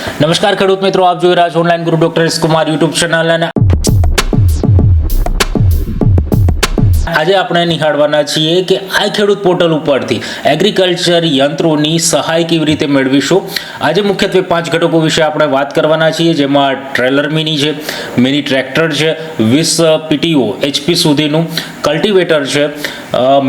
નમસ્કાર ખેડૂત મિત્રો આપ જોઈ રહ્યા છો ઓનલાઈન ગુરુ ડોક્ટર કુમાર યુટ્યુબ ચેનલ અને આજે આપણે નિહાળવાના છીએ કે આ ખેડૂત પોર્ટલ ઉપરથી એગ્રીકલ્ચર યંત્રોની સહાય કેવી રીતે મેળવીશું? આજે મુખ્યત્વે પાંચ ઘટકો વિશે આપણે વાત કરવાના છીએ, જેમાં ટ્રેલર મિની છે મિની ટ્રેક્ટર છે, વીસ પીટીઓ એચપી સુધીનું કલ્ટિવેટર છે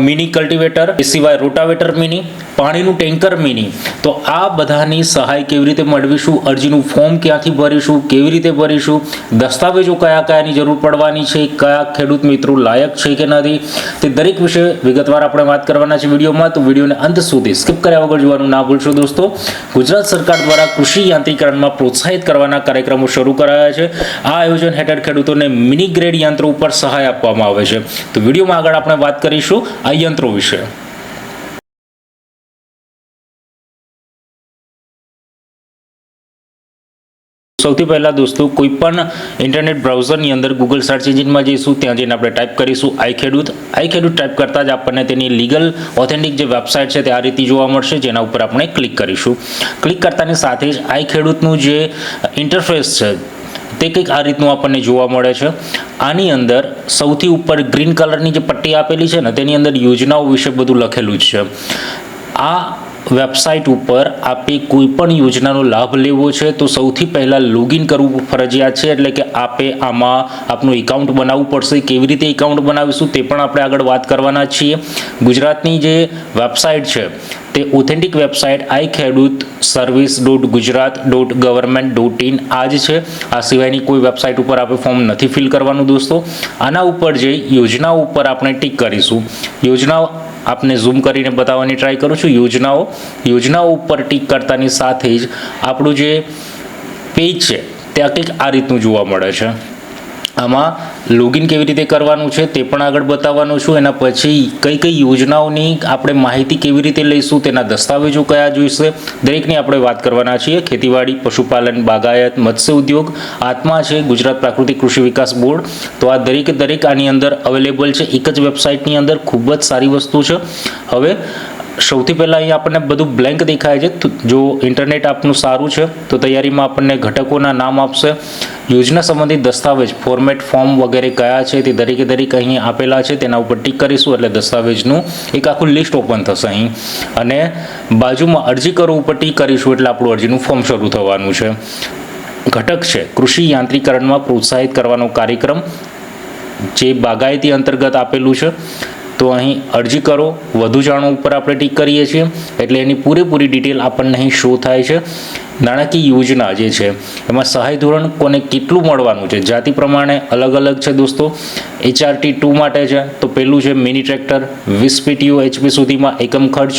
મિની કલ્ટિવેટર એ સિવાય રોટાવેટર મિની પાણીનું ટેન્કર મિની તો આ બધાની સહાય કેવી રીતે મેળવીશું? અરજીનું ફોર્મ ક્યાંથી ભરીશું? કેવી રીતે ભરીશું? દસ્તાવેજો કયા કયાની જરૂર પડવાની છે? કયા ખેડૂત મિત્રો લાયક છે કે નથી? તે દરેક વિશે વિગતવાર આપણે વાત કરવાના છે વિડીયોમાં. તો વિડીયોને અંત સુધી સ્કીપ કર્યા વગર જોવાનું ના ભૂલશો દોસ્તો. ગુજરાત સરકાર દ્વારા કૃષિ યાંત્રિકરણમાં પ્રોત્સાહિત કરવાના કાર્યક્રમો શરૂ કરાયા છે. આ આયોજન હેઠળ ખેડૂતોને મિની ગ્રેડ યંત્રો ઉપર સહાય આપવામાં આવે છે. તો વિડીયોમાં આગળ આપણે વાત કરીશું આ યંત્રો વિશે. સૌથી પહેલાં દોસ્તો, કોઈ પણ ઇન્ટરનેટ બ્રાઉઝરની અંદર ગૂગલ સર્ચ એન્જિનમાં જઈશું, ત્યાં જઈને આપણે ટાઈપ કરીશું આઈ ખેડૂત આઈ ખેડૂત ટાઈપ કરતાં જ આપણને તેની લીગલ ઓથેન્ટિક જે વેબસાઇટ છે તે આ રીતે જોવા મળશે, જેના ઉપર આપણે ક્લિક કરીશું. ક્લિક કરતાની સાથે જ આઈ ખેડૂતનું જે ઇન્ટરફેસ છે, તે કંઈક આ રીતનું આપણને જોવા મળે છે. આની અંદર સૌથી ઉપર ગ્રીન કલરની જે પટ્ટી આપેલી છે ને, તેની અંદર યોજનાઓ વિશે બધું લખેલું જ છે. આ વેબસાઇટ ઉપર આપે કોઈ પણ યોજનાનો લાભ લેવો છે, તો સૌથી પહેલાં લોગિન કરવું ફરજિયાત છે, એટલે કે આપે આમાં આપનું એકાઉન્ટ બનાવવું પડશે. કેવી રીતે એકાઉન્ટ બનાવીશું તે પણ આપણે આગળ વાત કરવાના છીએ. ગુજરાતની જે વેબસાઇટ છે, તે authentic website I Khedut service dot Gujarat dot government dot in આ જ છે. આ સિવાયની કોઈ વેબસાઇટ ઉપર આપણે ફોર્મ નથી ફિલ કરવાનું દોસ્તો. આના ઉપર જઈ યોજનાઓ ઉપર આપણે ટીક કરીશું. યોજનાઓ આપને ઝૂમ કરીને બતાવવાની ટ્રાય કરું છું. યોજનાઓ. યોજનાઓ ઉપર ટીક કરતાની સાથે જ આપણું જે પેજ છે તે આ કંઈક આ રીતનું જોવા મળે છે. આમાં લોગિન કેવી રીતે કરવાનું છે તે પણ આગળ બતાવવાનું છું. એના પછી કઈ કઈ યોજનાઓની આપણે માહિતી કેવી રીતે લઈશું તેના દસ્તાવેજો કયા જોઈશે, દરેકની આપણે વાત કરવાના છીએ. ખેતીવાડી, પશુપાલન, બાગાયત, મત્સ્ય ઉદ્યોગ, આત્મા છે, ગુજરાત પ્રાકૃતિક કૃષિ વિકાસ બોર્ડ. તો આ દરેકે દરેક આની અંદર અવેલેબલ છે. એક જ વેબસાઇટની અંદર ખૂબ જ સારી વસ્તુ છે. હવે સૌથી પહેલાં અહીં આપણને બધું બ્લેન્ક દેખાય છે. જો ઇન્ટરનેટ આપનું સારું છે, તો તૈયારીમાં આપણને ઘટકોના નામ આપશે. યોજના સંબંધિત દસ્તાવેજ ફોર્મેટ ફોર્મ વગેરે કયા છે તે દરેકે દરેક અહીં આપેલા છે. તેના ઉપર ટીક કરીશું એટલે દસ્તાવેજનું એક આખું લિસ્ટ ઓપન થશે અહીં. અને બાજુમાં અરજી કરો ઉપર ટીક કરીશું એટલે આપણું અરજીનું ફોર્મ શરૂ થવાનું છે. ઘટક છે, કૃષિ યાંત્રિકરણમાં પ્રોત્સાહિત કરવાનો કાર્યક્રમ, જે બાગાયતી અંતર્ગત આપેલું છે. તો અહીં અરજી કરો. વધુ જાણો ઉપર આપણે ટીક કરીએ છીએ. એટલે એની પૂરેપૂરી ડિટેલ આપણને અહીં શો થાય છે. નાણાકીય યોજના જે છે, એમાં સહાય ધોરણ કોને કેટલું મળવાનું છે? જાતિ પ્રમાણે અલગ અલગ છે દોસ્તો. એચઆરટી ટુ માટે છે. તો પહેલું છે મિની ટ્રેક્ટર, વીસ પીટીઓ એચપી સુધીમાં એકમ ખર્ચ.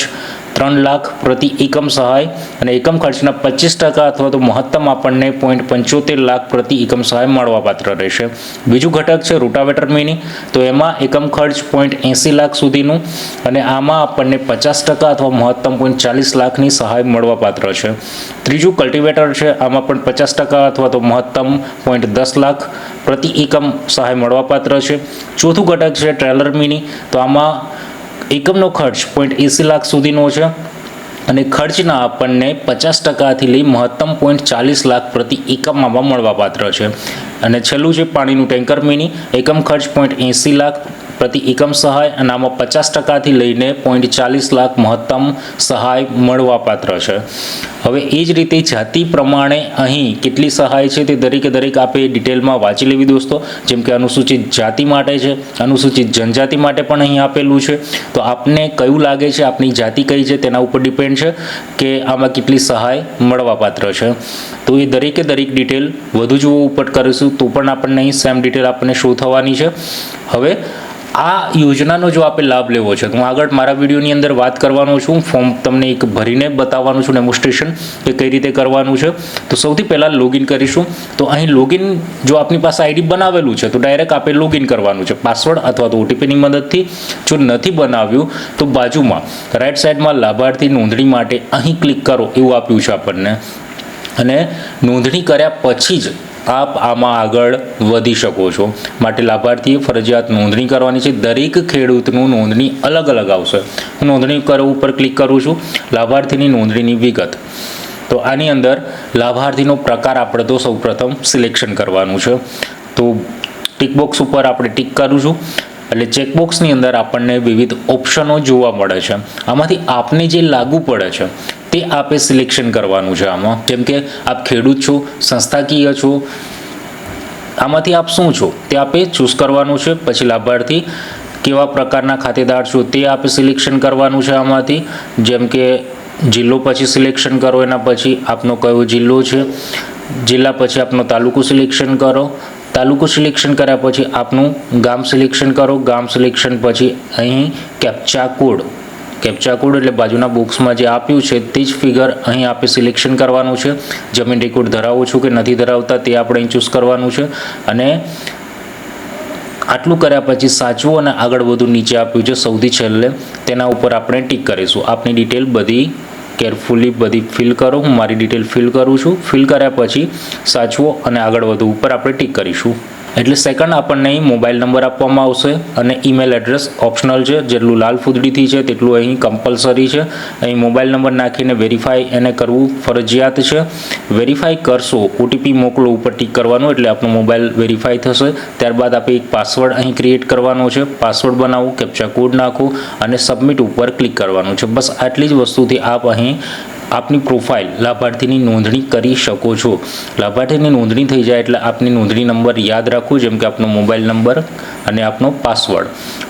ત્રણ લાખ પ્રતિ એકમ સહાય અને એકમ ખર્ચના પચીસ ટકા અથવા તો મહત્તમ આપણને પોઈન્ટ પંચોતેર લાખ પ્રતિ એકમ સહાય મળવાપાત્ર રહેશે. બીજું ઘટક છે રોટાવેટર મિની તો એમાં એકમ ખર્ચ પોઈન્ટ એંસી લાખ સુધીનું અને આમાં આપણને પચાસ ટકા અથવા મહત્તમ પોઈન્ટ ચાલીસ લાખની સહાય મળવાપાત્ર છે. ત્રીજું કલ્ટિવેટર છે, આમાં પણ પચાસ ટકા અથવા તો મહત્તમ પોઈન્ટ દસ લાખ પ્રતિ એકમ સહાય મળવાપાત્ર છે. ચોથું ઘટક છે ટ્રેલર મિની તો આમાં એકમનો ખર્ચ પોઈન્ટ એંસી લાખ સુધીનો છે અને ખર્ચના આપણને પચાસ ટકાથી લઈ મહત્તમ પોઈન્ટ ચાલીસ લાખ પ્રતિ એકમ મળવાપાત્ર છે. અને છેલ્લું છે પાણીનું ટેન્કર મિની. એકમ ખર્ચ પોઈન્ટ એંસી લાખ પ્રતિ એકમ સહાય અને આમાં પચાસ ટકાથી લઈને પોઈન્ટ ચાલીસ લાખ મહત્તમ સહાય મળવાપાત્ર છે. હવે એ જ રીતે જાતિ પ્રમાણે અહીં કેટલી સહાય છે તે દરેકે દરેક આપે ડિટેલમાં વાંચી લેવી દોસ્તો. જેમ કે અનુસૂચિત જાતિ માટે છે, અનુસૂચિત જનજાતિ માટે પણ અહીં આપેલું છે. તો આપને કયું લાગે છે, આપની જાતિ કઈ છે તેના ઉપર ડિપેન્ડ છે કે આમાં કેટલી સહાય મળવાપાત્ર છે. તો એ દરેકે દરેક ડિટેલ વધુ જોવા ઉપર કરીશું તો પણ આપણને અહીં સેમ ડિટેલ આપણને શો થવાની છે. હવે આ યોજનાનો જો આપણે લાભ લેવો છે, તો હું આગળ મારા વિડીયોની અંદર વાત કરવાનો છું ફોર્મ તમને એક ભરીને બતાવવાનું છું ડેમોન્સ્ટ્રેશન કે કઈ રીતે કરવાનું છે. તો સૌથી પહેલાં લોગિન કરીશું. તો અહીં લોગિન જો આપની પાસે આઈડી બનાવેલું છે, તો ડાયરેક્ટ આપણે લોગિન કરવાનું છે. પાસવર્ડ અથવા તો ઓટીપીની મદદથી. જો નથી બનાવ્યું, તો બાજુમાં રાઈટ સાઈડમાં લાભાર્થી નોંધણી માટે અહીં ક્લિક કરો, એવું આપ્યું છે આપણને. અને નોંધણી કર્યા પછી જ આપ આમાં આગળ વધી શકો છો. માટે લાભાર્થીએ ફરજિયાત નોંધણી કરવાની છે. દરેક ખેડૂતનું નોંધણી અલગ અલગ આવશે. હું નોંધણી કરવું ઉપર ક્લિક કરું છું. લાભાર્થીની નોંધણીની વિગત. તો આની અંદર લાભાર્થીનો પ્રકાર આપણે તો સૌપ્રથમ સિલેક્શન કરવાનું છે. તો ટીકબોક્સ ઉપર આપણે ટિક કરું છું. એટલે ચેકબોક્સની અંદર આપણને વિવિધ ઓપ્શનો જોવા મળે છે. આમાંથી આપને જે લાગુ પડે છે તે આપે સિલેક્શન કરવાનું છે આમાં. જેમ કે આપ ખેડૂત છો, સંસ્થાકીય છો, આમાંથી આપ શું છો? તે આપે ચૂઝ કરવાનું છે, પછી લાભાર્થી કેવા પ્રકારના ખાતેદાર છો તે આપે સિલેક્શન કરવાનું છે આમાંથી. જેમ કે જિલ્લો પછી સિલેક્શન કરો, એના પછી આપનો કયો જિલ્લો છે, જિલ્લા પછી આપનો તાલુકો સિલેક્શન કરો. તાલુકો સિલેક્શન કર્યા પછી આપનું ગામ સિલેક્શન કરો, ગામ સિલેક્શન પછી અહીં કેપ્ચા કોડ કેપ્ચા કોડ એટલે બાજુના બોક્સમાં જે આપ્યું છે, તે જ ફિગર અહીં આપે સિલેક્શન કરવાનું છે. જમીન રેકોર્ડ ધરાવો છું કે નથી ધરાવતા તે આપણે ચૂઝ કરવાનું છે. અને આટલું કર્યા પછી સાચવું અને આગળ વધુ નીચે આપ્યું છે સૌથી છેલ્લે. તેના ઉપર આપણે ટીક કરીશું. આપની ડિટેલ બધી કેરફુલી બધી ફિલ કરો. હું મારી ડિટેલ ફિલ કરું છું. ફિલ કર્યા પછી સાચવો અને આગળ વધુ ઉપર આપણે ટીક કરીશું. એટલે સેકન્ડ આપણને અહીં મોબાઈલ નંબર આપવામાં આવશે અને ઈમેલ એડ્રેસ ઓપ્શનલ છે. જેટલું લાલ ફૂદડીથી છે, તેટલું અહીં કમ્પલસરી છે. અહીં મોબાઈલ નંબર નાખીને વેરીફાઈ એને કરવું ફરજિયાત છે. વેરીફાઈ કરશો ઓટીપી મોકલો, ઉપર ટીક કરવાનું એટલે આપણો મોબાઈલ વેરીફાઈ થશે. ત્યારબાદ આપણે એક પાસવર્ડ અહીં ક્રિએટ કરવાનો છે. પાસવર્ડ બનાવવું કેપ્ચા કોડ નાખો અને સબમિટ ઉપર ક્લિક કરવાનું છે. બસ આટલી જ વસ્તુથી આપ અહીં આપની પ્રોફાઇલ લાભાર્થીની નોંધણી કરી શકો છો. લાભાર્થીની નોંધણી થઈ જાય એટલે આપની નોંધણી નંબર યાદ રાખો જેમ કે આપનો મોબાઈલ નંબર અને આપનો પાસવર્ડ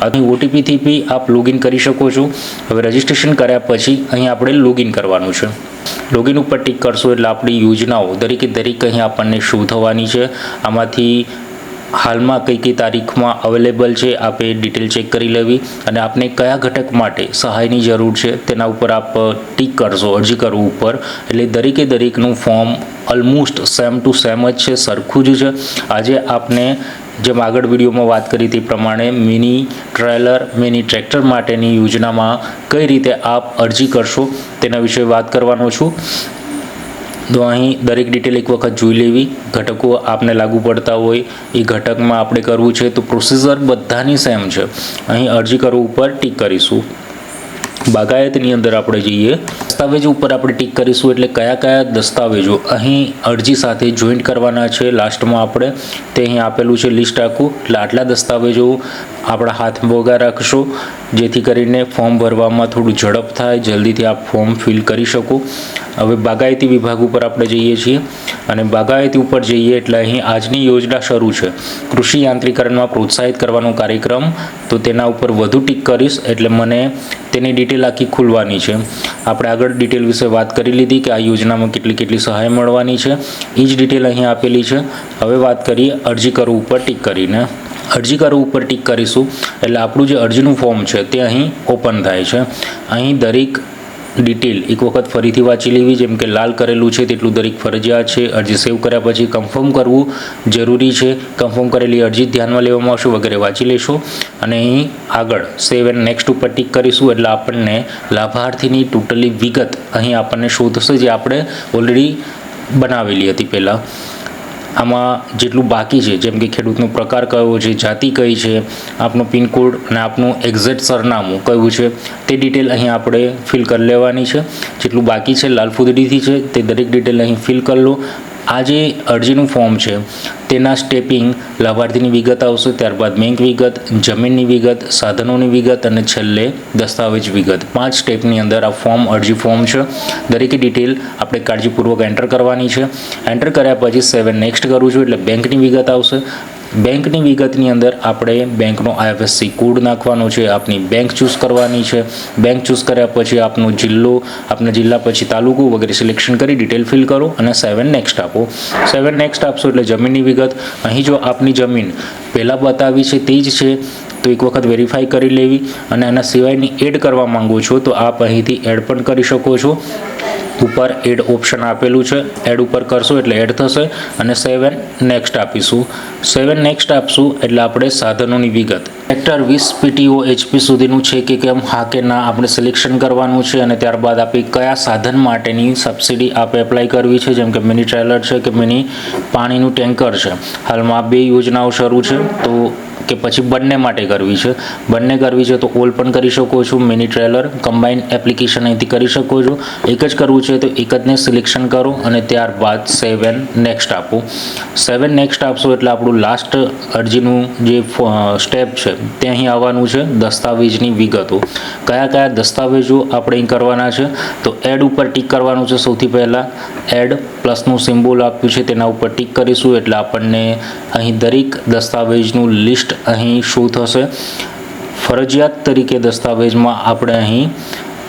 અહીં ઓટીપીથી બી આપ લોગિન કરી શકો છો. હવે રજિસ્ટ્રેશન કર્યા પછી અહીં આપણે લોગિન કરવાનું છે. લોગિન ઉપર ટીક કરશો એટલે આપણી યોજનાઓ દરેકે દરેક અહીં આપણને શું થવાની છે. આમાંથી હાલમાં કઈ કઈ તારીખમાં અવેલેબલ છે, આપે ડિટેલ ચેક કરી લેવી. અને આપને કયા ઘટક માટે સહાયની જરૂર છે, તેના ઉપર આપ ટીક કરશો, અરજી કરવું ઉપર. એટલે દરેકે દરેકનું form almost same to same જ છે, સરખું જ છે. આજે આપને જેમ આગળ વિડીયોમાં વાત કરી તે પ્રમાણે મિની ટ્રેલર મિની ટ્રેક્ટર માટેની યોજનામાં કઈ રીતે આપ અરજી કરશો, તેના વિશે વાત કરવાનો છું. તો અહીં દરેક ડિટેલ એક વખત જોઈ લેવી. ઘટકો આપને લાગુ પડતા હોય. એ ઘટકમાં આપણે કરવું છે તો પ્રોસીજર બધાની સેમ છે. અહીં અરજી કરવું ઉપર ટીક કરીશું. બાગાયતની અંદર આપણે જઈએ. દસ્તાવેજો ઉપર આપણે ટીક કરીશું એટલે કયા કયા દસ્તાવેજો અહીં અરજી સાથે જોઈન્ટ કરવાના છે લાસ્ટમાં આપણે. તે અહીં આપેલું છે લિસ્ટ આખું. એટલે આટલા દસ્તાવેજો આપણા હાથ ભોગા રાખશો. જેથી કરીને ફોર્મ ભરવામાં થોડું ઝડપ થાય. જલ્દીથી આપ ફોર્મ ફિલ કરી શકો. હવે બાગાયતી વિભાગ ઉપર આપણે જઈએ છીએ અને બાગાયતી ઉપર જઈએ એટલે અહીં આજની યોજના શરૂ છે. કૃષિ યાંત્રીકરણમાં પ્રોત્સાહિત કરવાનો કાર્યક્રમ. તો તેના ઉપર વધુ ટીક કરીશ એટલે મને તેની ડિટેલ આખી ખુલવાની છે. આપણે આગળ ડિટેલ વિશે વાત કરી લીધી કે આ યોજનામાં કેટલી કેટલી સહાય મળવાની છે. એ જ ડિટેલ અહીં આપેલી છે. હવે વાત કરીએ અરજી કરવું ઉપર ટીક કરીને. અરજી કરવું ઉપર ટીક કરીશું એટલે આપણું જે અરજીનું ફોર્મ છે તે અહીં ઓપન થાય છે. અહીં દરેક ડિટેલ. એક વખત ફરીથી વાંચી લેવી, જેમ કે લાલ કરેલું છે તેટલું દરેક ફરજિયાત છે. અરજી સેવ કર્યા પછી કન્ફર્મ કરવું જરૂરી છે. કન્ફર્મ કરેલી અરજી ધ્યાનમાં લેવામાં આવશે, વગેરે વાંચી લેશો. અને અહીં આગળ સેવ એન્ડ નેક્સ્ટ ઉપર ટીક કરીશું, એટલે આપણને લાભાર્થીની ટોટલી વિગત અહીં આપણને શોધશે, જે આપણે ઓલરેડી બનાવેલી હતી પહેલાં. આમાં જેટલું બાકી છે, જેમ કે ખેડૂતનો પ્રકાર કયો છે, જાતિ કઈ છે, આપનો પિનકોડ અને આપનું એક્ઝેક્ટ સરનામું કયું છે, તે ડિટેલ અહીં આપણે ફિલ કરી લેવાની છે. જેટલું બાકી છે, લાલ ફૂદડીથી છે, તે દરેક ડિટેલ અહીં ફિલ કરી લો. આ જે અરજીનું ફોર્મ છે, તેના સ્ટેપિંગ લાભાર્થીની વિગત આવશે, ત્યારબાદ બેંક વિગત, જમીનની વિગત, સાધનોની વિગત અને છેલ્લે દસ્તાવેજ વિગત. પાંચ સ્ટેપની અંદર આ ફોર્મ અરજી ફોર્મ છે. દરેકે ડિટેલ આપણે કાળજીપૂર્વક એન્ટર કરવાની છે. એન્ટર કર્યા પછી સેવન નેક્સ્ટ કરું છું, એટલે બેંકની વિગત આવશે. બેંકની વિગતની અંદર આપણે બેંકનો આઈએફએસસી કોડ નાખવાનો છે, આપની બેંક ચૂઝ કરવાની છે. બેંક ચૂઝ કર્યા પછી આપનો જિલ્લો, આપના જિલ્લા પછી તાલુકો વગેરે સિલેક્શન કરી ડિટેલ ફિલ કરો અને સેવન નેક્સ્ટ આપો. સેવન નેક્સ્ટ આપશો એટલે જમીનની વિગત. અહીં જો આપની જમીન પહેલાં બતાવી છે, તે જ છે. તો એક વખત વેરીફાઈ કરી લેવી અને આના સિવાયની એડ કરવા માંગો છો, તો આપ અહીંથી એડ પણ કરી શકો છો. ઉપર એડ ઓપ્શન આપેલું છે. એડ ઉપર કરશો એટલે એડ થશે અને સેવન નેક્સ્ટ આપીશું. સેવન નેક્સ્ટ આપશું એટલે આપણે સાધનોની વિગત. ટ્રેક્ટર વીસ પીટીઓ એચપી સુધીનું છે કે કેમ, હા કે ના, આપણે સિલેક્શન કરવાનું છે અને ત્યારબાદ આપણે કયા સાધન માટેની સબસિડી આપણે એપ્લાય કરવી છે, જેમ કે મિની ટ્રેલર છે કે મિની પાણીનું ટેન્કર છે. હાલમાં બે યોજનાઓ શરૂ છે, તો કે પછી બંને માટે કરવી છે. બંને કરવી છે તો ઓલ પણ કરી શકો છો, મિની ટ્રેલર કમ્બાઈન એપ્લિકેશન અહીંથી કરી શકો છો. એક જ કરવું છે તો એક જને સિલેક્શન કરો અને ત્યારબાદ સેવન નેક્સ્ટ આપો. સેવન નેક્સ્ટ આપશો એટલે આપણું લાસ્ટ અરજીનું જે સ્ટેપ છે, તે અહીં આવવાનું છે, દસ્તાવેજની વિગતો. કયા કયા દસ્તાવેજો આપણે અહીં કરવાના છે? તો એડ ઉપર ટીક કરવાનું છે સૌથી પહેલાં. એડ પ્લસનું સિમ્બોલ આપ્યું છે, તેના ઉપર ટીક કરીશું એટલે આપણને અહીં દરેક દસ્તાવેજનું લિસ્ટ અહીં શું થશે? ફરજિયાત તરીકે દસ્તાવેજમાં આપણે અહીં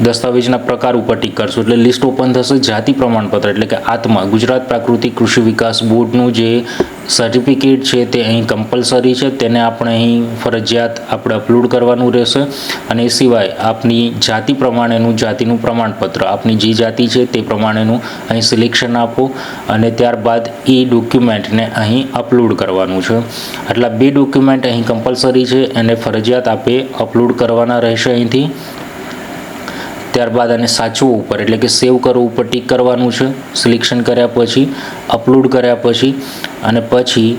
દસ્તાવેજના પ્રકાર ઉપર ટીક કરશું. એટલે લિસ્ટ ઓપન થશે જાતિ પ્રમાણપત્ર, એટલે કે આત્મા. ગુજરાત પ્રાકૃતિક કૃષિ વિકાસ બોર્ડનું જે સર્ટિફિકેટ છે તે અહીં કમ્પલસરી છે. તેને આપણે અહીં ફરજિયાત આપણે અપલોડ કરવાનું રહેશે. અને એ સિવાય આપની જાતિ પ્રમાણેનું, જાતિનું પ્રમાણપત્ર. આપની જે જાતિ છે તે પ્રમાણેનું અહીં સિલેક્શન આપો. અને ત્યારબાદ એ ડોક્યુમેન્ટને અહીં અપલોડ કરવાનું છે. આટલા બે ડોક્યુમેન્ટ અહીં કમ્પલસરી છે. અને ફરજિયાત આપે અપલોડ કરવાના રહેશે અહીંથી. ત્યારબાદ આને સાચવું ઉપર, એટલે કે સેવ કરવું ઉપર ટીક કરવાનું છે સિલેક્શન કર્યા પછી અપલોડ કર્યા પછી, અને પછી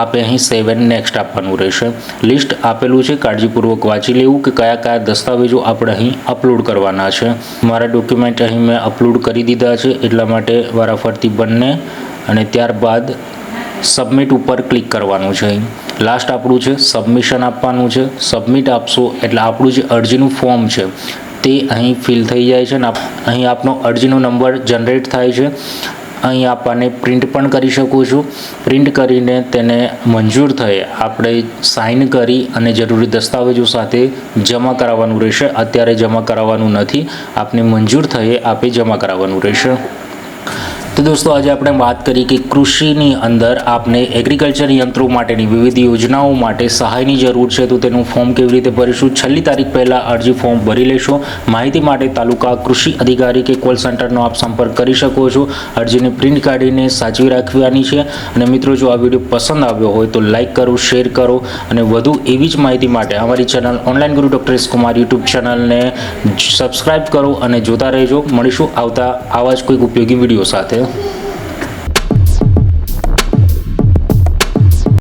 આપે અહીં સેવ એન્ડ નેક્સ્ટ આપવાનું રહેશે. લિસ્ટ આપેલું છે, કાળજીપૂર્વક વાંચી લેવું કે કયા કયા દસ્તાવેજો આપણે અહીં અપલોડ કરવાના છે. મારા ડોક્યુમેન્ટ અહીં મેં અપલોડ કરી દીધા છે, એટલા માટે વારાફરતી બંને, અને ત્યારબાદ સબમિટ ઉપર ક્લિક કરવાનું છે અહીં. લાસ્ટ આપણું છે સબમિશન આપવાનું છે. સબમિટ આપશો, એટલે આપણું જે અરજીનું ફોર્મ છે તે અહીં ફિલ થઈ જાય છે અને અહીં આપનો અરજીનો નંબર જનરેટ થાય છે. અહીં આપણને પ્રિન્ટ પણ કરી શકું છું. પ્રિન્ટ કરીને તેને મંજૂર થઈ આપણે સાઇન કરી અને જરૂરી દસ્તાવેજો સાથે જમા કરાવવાનું રહેશે. અત્યારે જમા કરાવવાનું નથી. આપને મંજૂર થયે, આપે જમા કરાવવાનું રહેશે. તો દોસ્તો, આજે આપણે વાત કરી કે કૃષિની અંદર આપને એગ્રીકલ્ચર યંત્રો માટેની વિવિધ યોજનાઓ માટે સહાયની જરૂર છે. તો તેનું ફોર્મ કેવી રીતે ભરીશું? છેલ્લી તારીખ પહેલાં અરજી ફોર્મ ભરી લેશો. માહિતી માટે તાલુકા કૃષિ અધિકારી કે કોલ સેન્ટરનો આપ સંપર્ક કરી શકો છો. અરજીને પ્રિન્ટ કાઢીને સાચવી રાખવાની છે. અને મિત્રો, જો આ વીડિયો પસંદ આવ્યો હોય તો લાઇક કરો શેર કરો. અને વધુ એવી જ માહિતી માટે અમારી channel online guru doctor S Kumar YouTube ચેનલને સબસ્ક્રાઈબ કરો અને જોતા રહેજો. મળીશું આવતા આવા જ કોઈક ઉપયોગી વીડિયો સાથે. you.